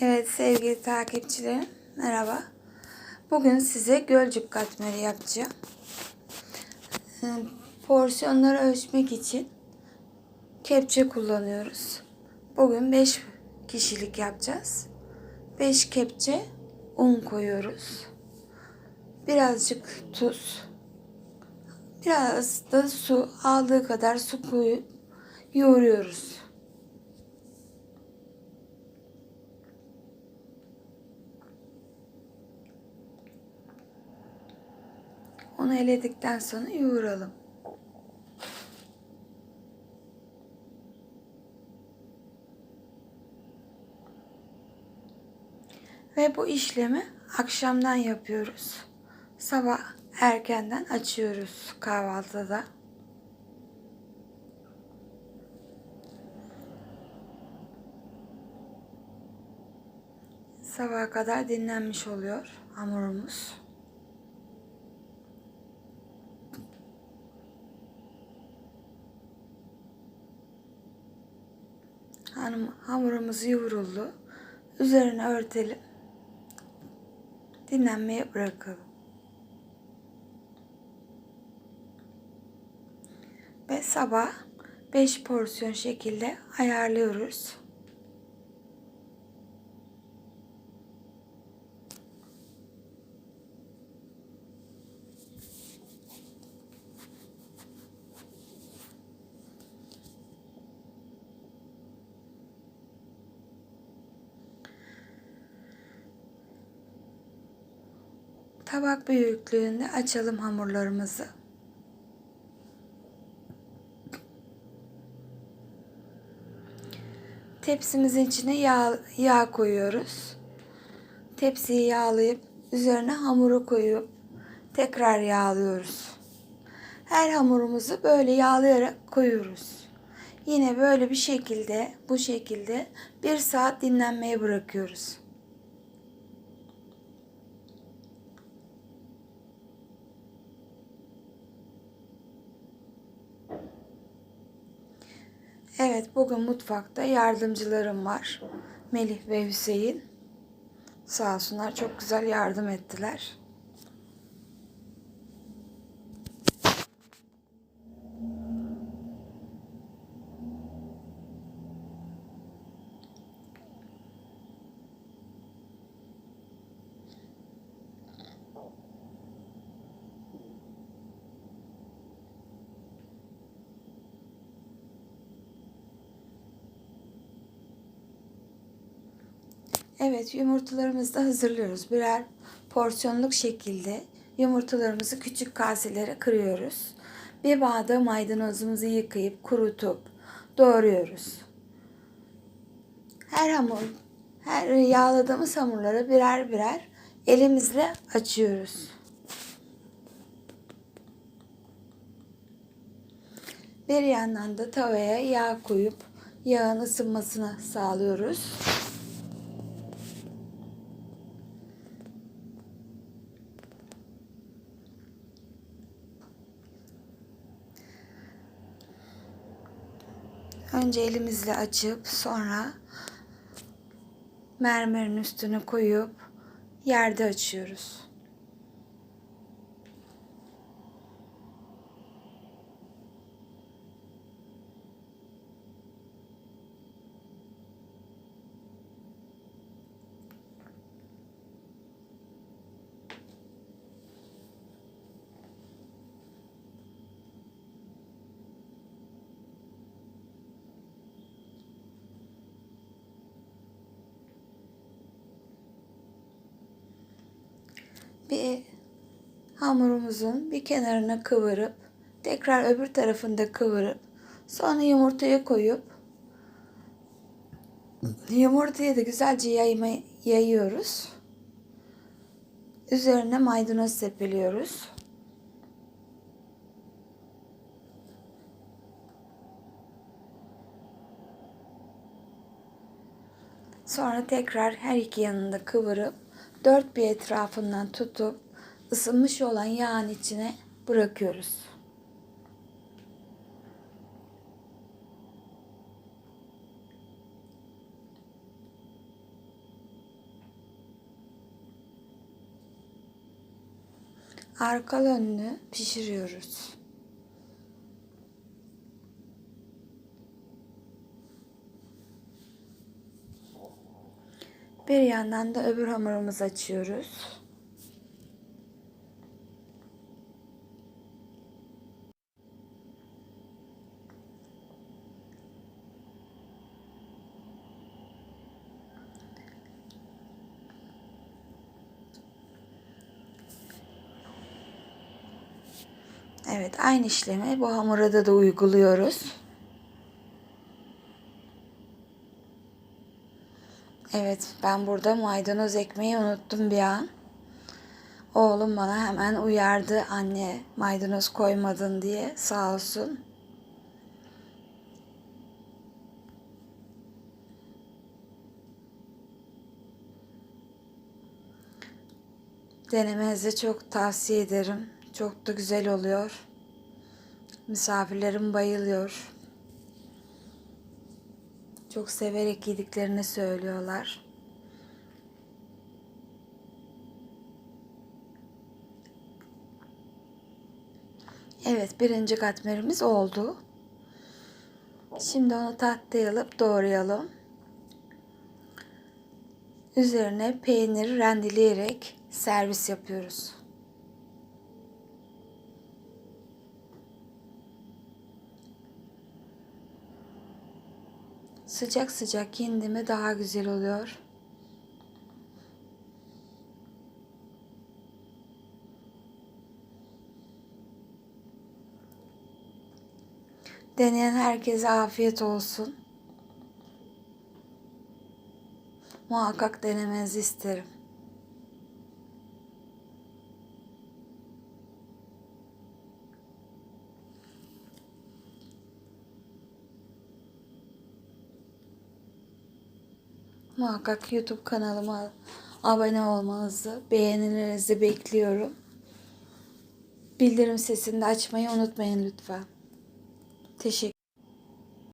Evet sevgili takipçilerim merhaba. Bugün size gölcük katmeri yapacağım. Ee, Porsiyonları ölçmek için kepçe kullanıyoruz. Bugün 5 kişilik yapacağız. 5 kepçe un koyuyoruz. Birazcık tuz. Biraz da su aldığı kadar su koyup yoğuruyoruz. Onu eledikten sonra yoğuralım. Ve bu işlemi akşamdan yapıyoruz. Sabah erkenden açıyoruz kahvaltıda. Sabaha kadar dinlenmiş oluyor hamurumuz. Hanım, hamurumuz yoğruldu. Üzerine örtelim. Dinlenmeye bırakalım. Ve sabah 5 porsiyon şekilde ayarlıyoruz. Tabak büyüklüğünde açalım hamurlarımızı. Tepsimizin içine yağ, yağ koyuyoruz. Tepsiyi yağlayıp üzerine hamuru koyup tekrar yağlıyoruz. Her hamurumuzu böyle yağlayarak koyuyoruz. Yine böyle bir şekilde bu şekilde bir saat dinlenmeye bırakıyoruz. Evet, bugün mutfakta yardımcılarım var. Melih ve Hüseyin. Sağ olsunlar çok güzel yardım ettiler. Evet, yumurtalarımızı da hazırlıyoruz. Birer porsiyonluk şekilde yumurtalarımızı küçük kaselere kırıyoruz. Bir bağda maydanozumuzu yıkayıp kurutup doğruyoruz. Her hamur, her yağladığımız hamurları birer birer elimizle açıyoruz. Bir yandan da tavaya yağ koyup yağın ısınmasını sağlıyoruz. Önce elimizle açıp sonra mermerin üstüne koyup yerde açıyoruz. Bir hamurumuzun bir kenarına kıvırıp tekrar öbür tarafında kıvırıp sonra yumurtaya koyup yumurtayı da güzelce yayma, yayıyoruz. Üzerine maydanoz sepeliyoruz. Sonra tekrar her iki yanında kıvırıp dört bir etrafından tutup ısınmış olan yağın içine bırakıyoruz. Arka önünü pişiriyoruz. Bir yandan da öbür hamurumuzu açıyoruz. Evet, aynı işlemi bu hamura da, da uyguluyoruz. Evet, ben burada maydanoz ekmeği unuttum bir an. Oğlum bana hemen uyardı anne maydanoz koymadın diye sağ olsun. Denemenizi çok tavsiye ederim. Çok da güzel oluyor. Misafirlerim bayılıyor. Çok severek yediklerini söylüyorlar. Evet, birinci katmerimiz oldu. Şimdi onu alıp doğrayalım. Üzerine peyniri rendeleyerek servis yapıyoruz. Sıcak sıcak yendi mi daha güzel oluyor. Deneyen herkese afiyet olsun. Muhakkak denemenizi isterim. Muhakkak YouTube kanalıma abone olmanızı, beğenilerinizi bekliyorum. Bildirim sesini de açmayı unutmayın lütfen. Teşekkür